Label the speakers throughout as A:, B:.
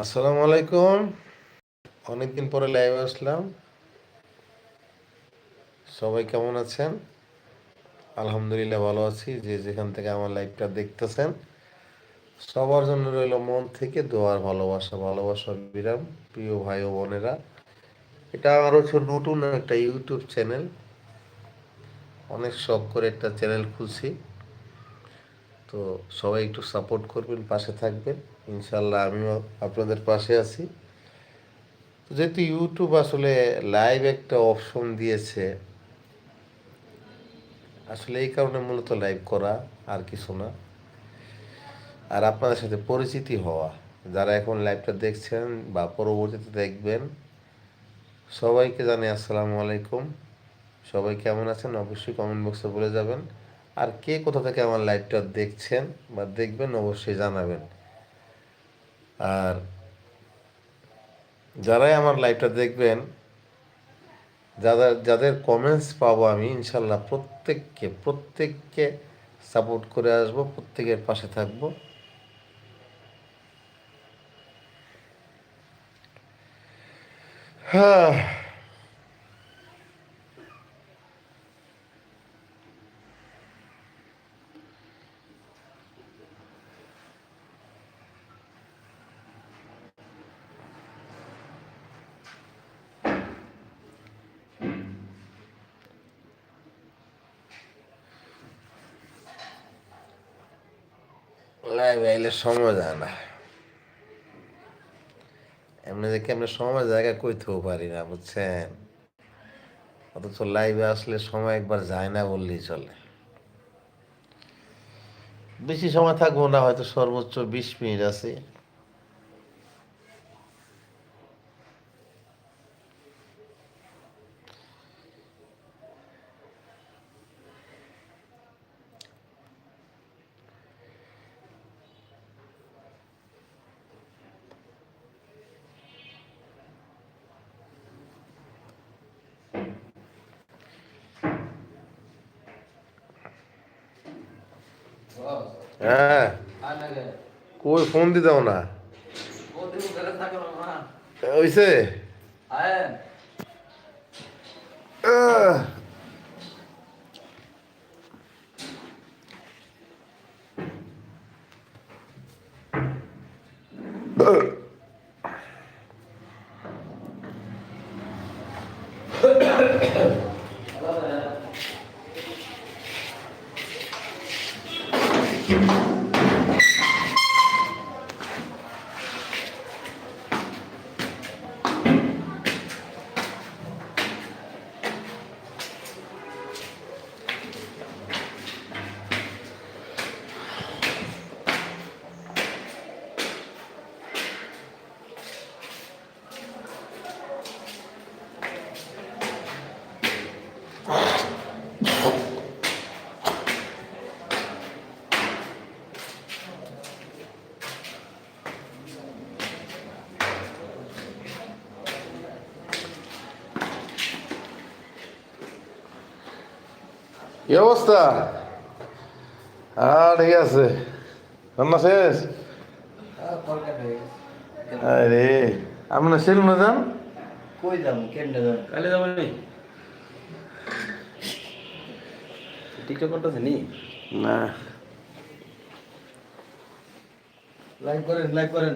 A: আসসালামু আলাইকুম। অনেকদিন পরে লাইভে আসলাম। সবাই কেমন আছেন? আলহামদুলিল্লাহ ভালো আছি, যে যেখান থেকে আমার লাইভটা দেখতেছেন। সবার জন্য রইল মন থেকে দোয়ার ভালোবাসা ভালোবাসা বিরাম, প্রিয় ভাই ও বোনেরা। এটা আমার হচ্ছে নতুন একটা ইউটিউব চ্যানেল অনেক শখ করে একটা চ্যানেল খুলছি। তো সবাই একটু সাপোর্ট করবেন, পাশে থাকবেন। ইনশাল্লাহ আমিও আপনাদের পাশে আছি। তো যেহেতু ইউটিউব আসলে লাইভ একটা অপশন দিয়েছে, আসলে এই কারণে মূলত লাইভ করা আর কিছু না। আর আপনাদের সাথে পরিচিতি হওয়া, যারা এখন লাইভটা দেখছেন বা পরবর্তীতে দেখবেন, সবাইকে জানি আসসালামু আলাইকুম। সবাই কেমন আছেন অবশ্যই কমেন্ট বক্সে বলে যাবেন। আর কে কোথা থেকে আমার লাইভটা দেখছেন বা দেখবেন অবশ্যই জানাবেন। আর যারাই আমার লাইভটা দেখবেন, যাদের যাদের কমেন্টস পাবো আমি, ইনশাল্লাহ প্রত্যেককে প্রত্যেককে সাপোর্ট করে আসব, প্রত্যেকের পাশে থাকব। হ্যাঁ। এলে সময় যায় না। এমনি দেখে আমরা সময় জায়গা কইতেও পারি না, বুঝছেন? অথচ লাইভে আসলে সময় একবার যায় না বললেই চলে। বেশি সময় থাকব না, হয়তো সর্বোচ্চ বিশ মিনিট আছে। হ্যাঁ। কই ফোন দিতাও না। হইছে? কি অবস্থা? হ্যাঁ ঠিক আছে। রান্না শেষ? আরে আপনার সেলুন যান
B: কই যাম? কেমনে যাম?
C: কালে যাব নি। টিকটক করতেছে নি?
A: না।
B: লাইভ করেন লাইভ করেন।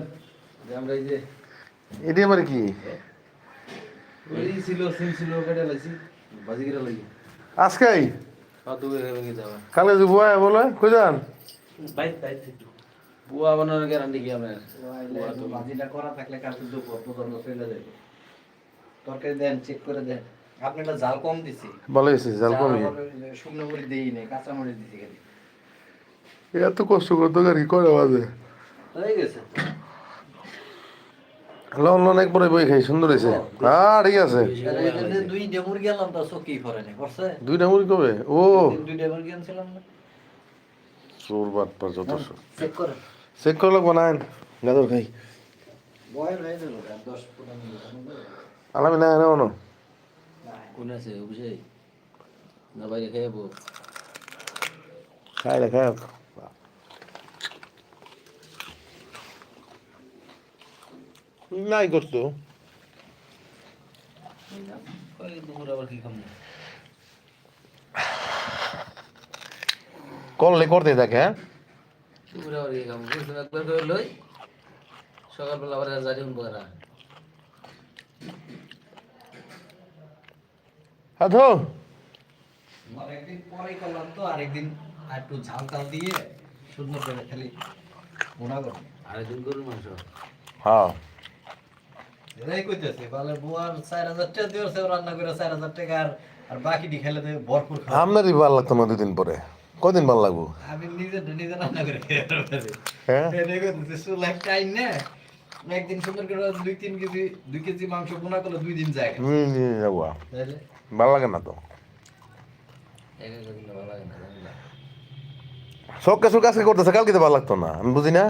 B: যে আমরা এই যে
A: এটি আবার কি?
B: ওই ছিল সিম ছিল কেটে লাইছি বাজি কেটে লাগি
A: আজকাই?
C: আর দূরে ভেঙে যাবা
A: কালে যে বুয়া বলে কই যান?
C: বুয়া বানানোর গ্যারান্টি কি আপনার?
B: বাজিটা করা থাকলে কালকে দুপুর পর্যন্ত ফেলে দেবে তরকারি দেন চেক করে দেন। আপনি একটা জাল কম দিছি।
A: ভালো হয়েছে জাল কমই।
B: শুকনো মরিচ দিই নাই কাঁচা মরিচ দিছি খালি।
A: এত কষ্ট করতো আর কি করে বাজে।
B: হয়ে গেছে।
A: লন লন একবারে বই খাই সুন্দর হয়েছে হ্যাঁ ঠিক আছে।
B: এই জন্য দুই ডেমুর তো চকি পরে নি করছে
A: দুইটা মুড়ি কবে? ও।
B: দুই ডেমুর গেছিলাম না।
A: চোর বাদ পার যত
B: চেক করে।
A: চেক করে লাগবো না গাজর খাই।
B: বয়েল হয়ে মিনিট
A: আলামি না না ono
C: কোন আছে অভিষেক? না বাইরে খেয়ে
A: খাই রে খাই। নাই করতো। করলে করতে থাকে হ্যাঁ?
C: লই সকালবেলা আবার জারি
A: হ্যাঁ
B: আর একদিন পরেই করলাম তো আরেকদিন একটু ঝাল টাল দিয়ে সুন্দর করে খালি মোনা করব
C: আরেকদিন গরুর মাংস
A: হ্যাঁ।
B: এরাই কইতেছে বলে বুয়ার চার হাজার টাকা দিয়েছে রান্না করে চার হাজার টাকা আর আর বাকিটি খেলে তো ভরপুর খাওয়া
A: আপনারই ভালো লাগতো না দুদিন পরে। কদিন ভালো লাগবো?
B: আমি নিজে নিজে রান্না করে
A: হ্যাঁ?
B: এটাই কইতেছে চুলায় টাইম না একদিন সুন্দর করে দুই তিন কেজি দুই কেজি মাংস বোনা করলে দুই দিন যায়
A: হুম যাব ভালো লাগে না তো। সব কাজকে করতেছে কালকে তো ভালো লাগতো না। আমি বুঝি না?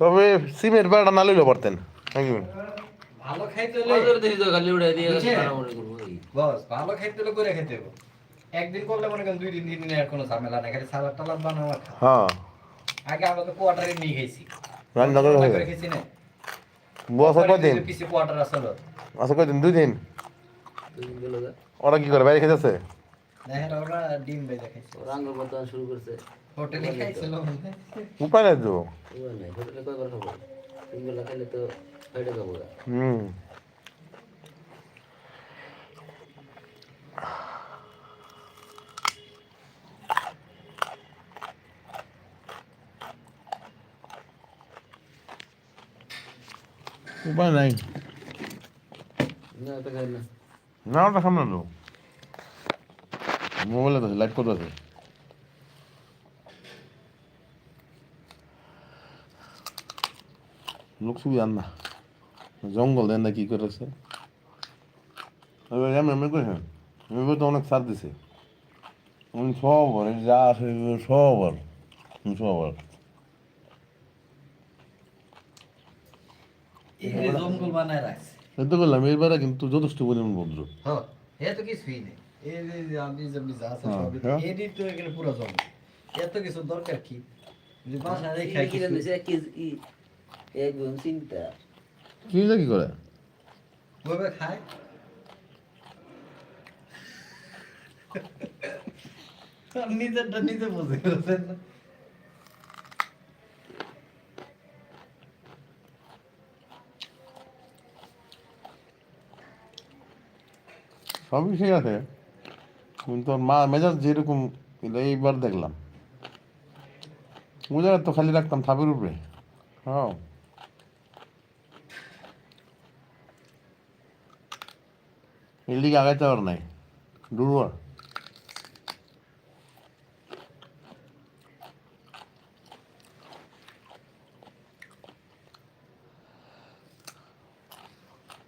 A: তবে সিমের বেড়াটা না লইলেও পারতেন নাকি?
B: ভালো খাইতে। বস ভালো খাইতে হলে করে খেতে একদিন করলে মনে করেন দুই দিন তিন দিনের আর কোনো ঝামেলা নাই খালি সালাদ টালাদ বানাও
A: হ্যাঁ।
B: আগে আমরা তো কোয়ার্টারে নিয়ে খাইছি।
A: রান্না করে হয়ে
B: না।
A: বসে কদিন
B: পিছে কোয়ার্টার আসলো
A: আছে কদিন দুই দিন। ওরা কি করে বাইরে খেতেছে
B: দেখেন ওরা ডিম বেজে খাইছে।
C: ওরা বর্তমান শুরু করছে।
B: হোটেলে খাইছিল
A: উপায় নাই তো।
C: ওরা নাই। হোটেলে কয়বার খাব? তিন বেলা খাইলে তো ফেটে খাব
A: হুম। উপায় নাই।
C: না তো খাই না।
A: না ওটা সামনে তো। মোবাইলে তো লাইট করতে আছে? লোক সুবি আন না। জঙ্গল দেন না কি করেছে এমনি এমনি করেছে এবার তো অনেক সার দিছে। সবার যা আছে সবার এতে করলাম কিন্তু যথেষ্ট পরিমাণ ভদ্র।
B: হ্যাঁ এত কিছুই নেই। এই যে যে আমি যে যা আছে সবই। এডি তো এখানে পুরো জঙ্গল এত কিছু দরকার কি? যে বাসা রেখে
C: চিন্তা।
A: করে?
B: খায়? নিজেরটা নিজে বুঝে গেছেন না?
A: সবই ঠিক আছে। ওর মা মেজাজ যেরকম এইবার দেখলাম। বুঝা তো, খালি রাখতাম থাপের উপরে। হ্যাঁ। এর দিকে আগাইতে পার নাই। দুর্বল।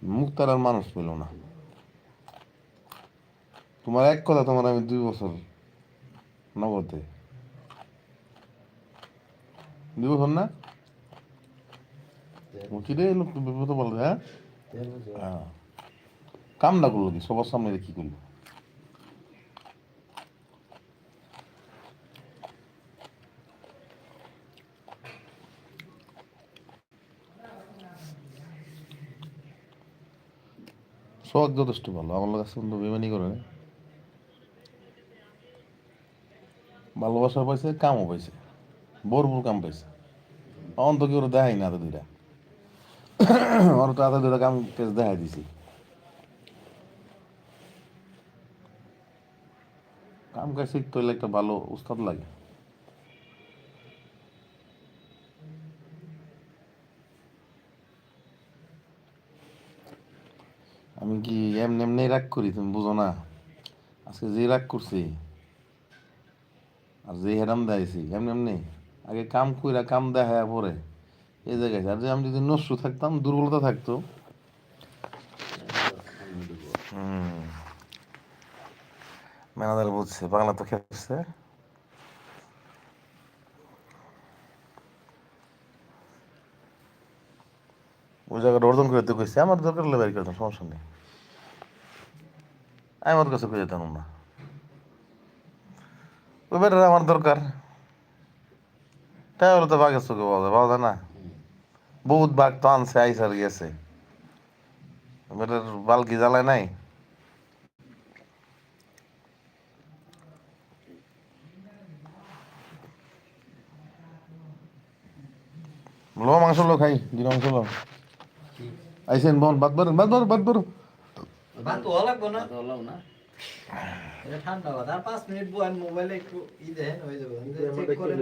A: মুখ তার আর মানুষ পেল না। তোমার এক কথা তোমার আমি দুই বছর নগদে। দুই বছর না? কি রে লোক বিপদ বলবে হ্যাঁ? হ্যাঁ কামটা করল কি? সবার সামনে কি করল? শখ যথেষ্ট ভালো আমার কাছে কিন্তু বেমানি করে না। ভালোবাসা পাইছে, কামও পাইছে। ভরপুর কাম পাইছে। অন্ত কি ওরা দেখাই না দুইটা। ওর তো এত দুইটা কাম কাজ দেখাই দিছি। কাম কাজ শিখতে হইলে একটা ভালো উস্তাদ লাগে। আমি কি এমনি এমনি রাগ করি তুমি বুঝো না? আজকে যে রাগ করছি আর যে হেরাম দেখাইছি এমনি এমনি আগে কাম কইরা কাম দেখায় পরে এই জায়গায় আর যে আমি যদি নষ্ট থাকতাম, দুর্বলতা থাকতো। ম্যানেজার বুঝছে বাংলা তো খেপছে। ওই জায়গাটা অর্জন করে তো কইছে, আমার দরকার হলে বের করতাম সমস্যা নেই। আমি আমার কাছে খুঁজে যেতাম না। ওই আমার দরকার। তাই তো বাঘের চোখে পাওয়া যায় পাওয়া না। বহুত বাঘ তো আনছে আইসার গেছে। বেটার বালকি জ্বালায় নাই। লো মাংস লো খাই দিন মাংস লো। আইসেন বোন, বাদ বরুন বাদ বরুন বাদ বরুন।
B: ভাত তো লাগবো না। এটা ঠান্ডা আর পাঁচ মিনিট বয়েন মোবাইলে একটু ই দেখেন হয়ে যাবে চেক করেন।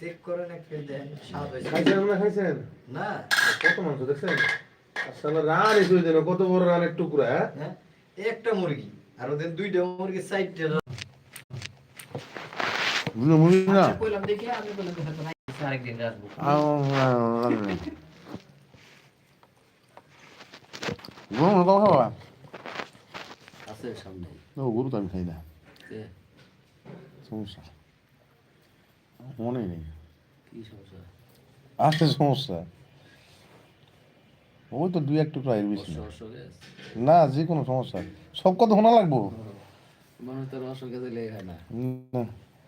B: চেক করেন একটু দেখেন স্বাদ হয়েছে।
A: খাইছেন না খাইছেন?
B: না।
A: কত মাংস দেখছেন? আসলে রান এসে দেন কত বড় রানের টুকরা হ্যাঁ?
B: একটা মুরগি আর ওদের দুইটা মুরগি সাইডটা
A: বুঝলো মুড়ি না?
B: কইলাম দেখি আমি বললাম আরেকদিন রাখব
A: গরু কম খাওয়া
C: আছে সামনে
A: ও গরু তো আমি খাই না সমস্যা মনে নেই
C: কি সমস্যা
A: আছে সমস্যা ওই তো দুই এক টুকরা এর বেশি না। যে কোনো সমস্যা সব কথা শোনা লাগবো
C: মানুষ না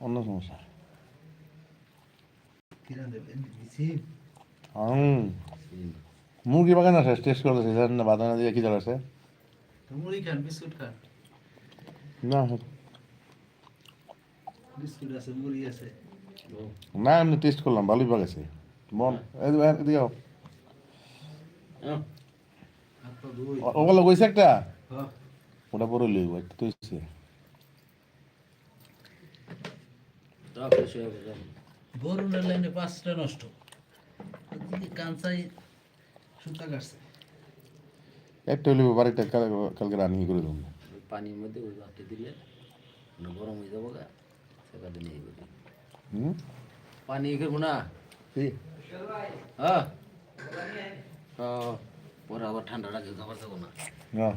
A: অন্য সমস্যা মুরগি বাগান আছে টেস্ট করতেছে বাদানা দিয়ে কি আছে
B: তো মুড়ি খান বিস্কুট খান।
A: না
B: বিস্কুট আছে মুড়ি আছে।
A: না এমনি টেস্ট করলাম ভালোই বাগাছে। মন এদিকে ও- ওগুলো কইছে একটা?
B: হ্যাঁ।
A: ওটা পরে লইব একটা তো হইছে।
B: বরুণের লাইনে পাঁচটা নষ্ট। কাঞ্চাই সুতা কাটছে।
A: একটা লইব বাড়িটা কাল- কালকে রানিং করে দেবো
C: পানির মধ্যে ওই ভাতটা দিলে না গরম হয়ে যাব গা সেখানে নিয়ে যাব
A: হুম
C: পানি খেবো না
A: কি
C: হ্যাঁ হ্যাঁ, পরে আবার ঠান্ডা লাগে খাবার যাব না
A: না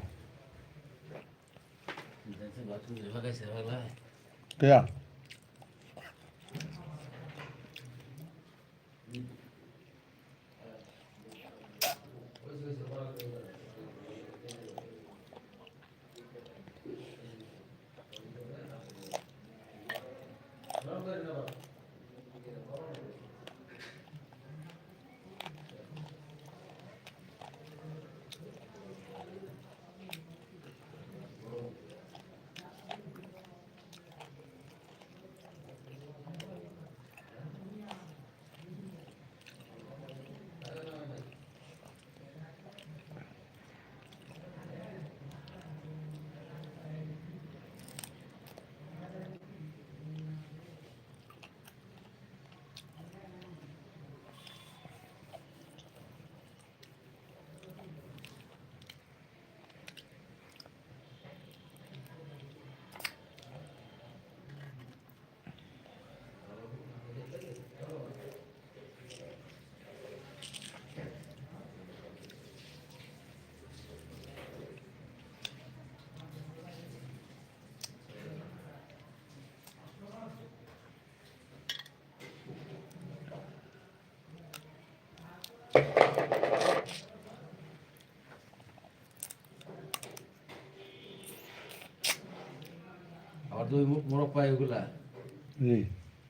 C: আবার দুই মোরগ পাই ওগুলা।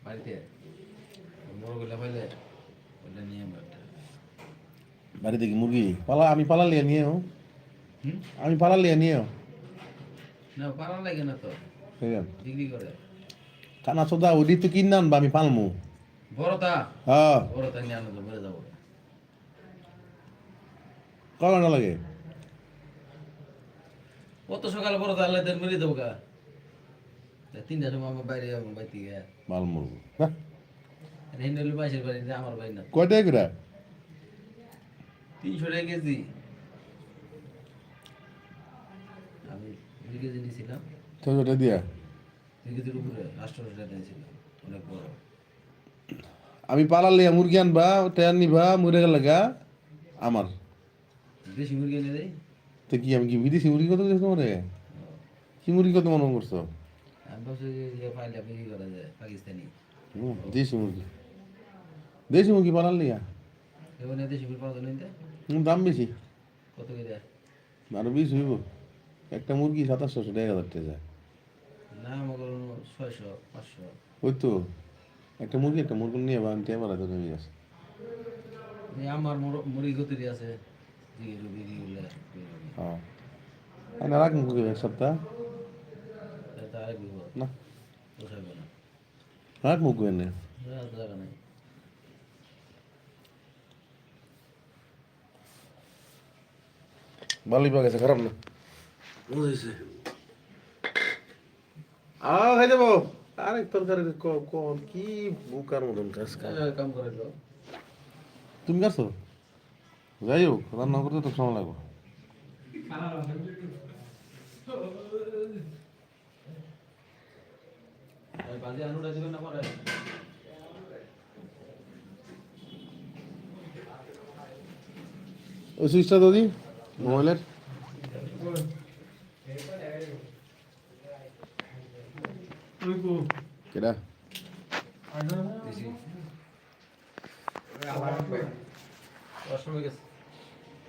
C: বাড়িতে। মোরগুলা পাইলে ওটা নিয়ে
A: দেখি মুরগি? পালা আমি পালা লিয়ে নিয়েও আমি পালা লিয়ে নিয়েও
C: না পারা লাগে না তো। বিক্রি করে।
A: কানা সোদা ওদি তো কিনে আনবা আমি পালমু।
C: বড়টা
A: হ্যাঁ।
C: বড়টা নিয়ে আনন্দ বেড়ে যাব।
A: কয় ঘণ্টা লাগে?
C: কত সকালে বড়টা আনলে দেন মেরে দেবো গা। তিনটার সময় আমার বাইরে যাব বাইতে গিয়ে।
A: মাল মুরগি হ্যাঁ
C: হিন্ডেল মাসের বাড়ি আমার বাড়ি না।
A: কয়টাই করে
C: তিনশো টাকা কেজি। আমি দুই কেজি নিয়েছিলাম।
A: ছয়শটা দিয়া?
C: দুই কেজির উপরে আটশো টাকা নিয়েছিলাম অনেক বড়।
A: আমি পালা লিয়া মুরগি আনবা টেয়ার নিবা মুরে গেলে গা আমার।
C: বেশি মুরগি এনে দেয়
A: তো কি আমি কি বিদেশি মুরগি কত দিয়েছ তোমারে? কি মুরগি কত মনে করছ?
C: আমি ভাবছি যে ইয়ে বিক্রি করা যায়? পাকিস্তানি।
A: দেশি মুরগি। দেশি মুরগি পালার লিয়া
C: এবার দেশি মুরগি পাওয়া
A: দাম বেশি।
C: কত করে?
A: আরও বিশ হইব। একটা মুরগি সাতাশশো টাকা হাজার টাকা যায়।
B: না ছয়শো পাঁচশো।
A: ওই তো। একটা মুরগি একটা মুরগি নিয়ে বানতে
B: আমার মুর- মুড়ি গতিরি আছে
A: মুরগি এক সপ্তাহ
B: এটা আরেক বিপদ
A: না
B: পোষাবে না
A: রাখ মুরগি এনে
B: আর জায়গা নেই
A: ভালোই পাওয়া গেছে খারাপ না
B: বুঝেছে
A: আও খাই দেবো আরেক তরকারি ক- কোন কি বুকার মতন কাজ কাজ
B: কাম করে লো
A: তুমি কাছো যাই হোক রান্না করতে তো সময় লাগবে। ওই সুইচটা তো দি মোবাইলের। কেডা?
B: দিছি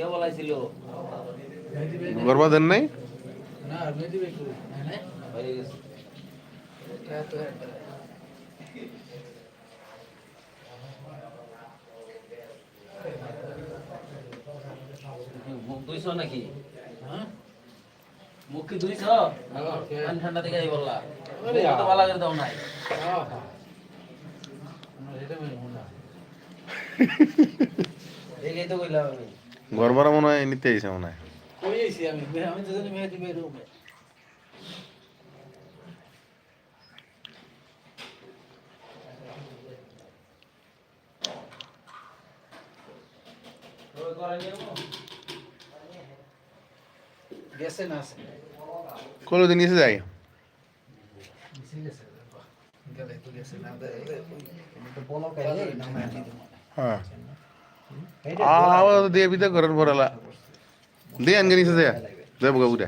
C: কে বলাইছিল।
A: গরবা দেন নাই?
B: না মেদি বেকু
C: বাইরে গেছে।
B: তো
C: মুখ নাকি?
B: হ্যাঁ?
C: মুখ কি দুইছ
B: হ্যাঁ।
C: ঠান্ডা থেকে বললা। ভালো করে দাও নাই।
B: মেন না
C: তো কইলাম আমি।
A: গরবারা মনে হয় নিতে আইসে মনে হয় কলো দিন এসে যাই হ্যাঁ আবার দিয়ে বিদে করেন পড়ালা দিয়ে আনগে নিছে যায় দেব গাবুটা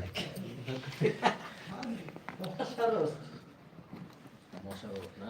C: মশা হোক না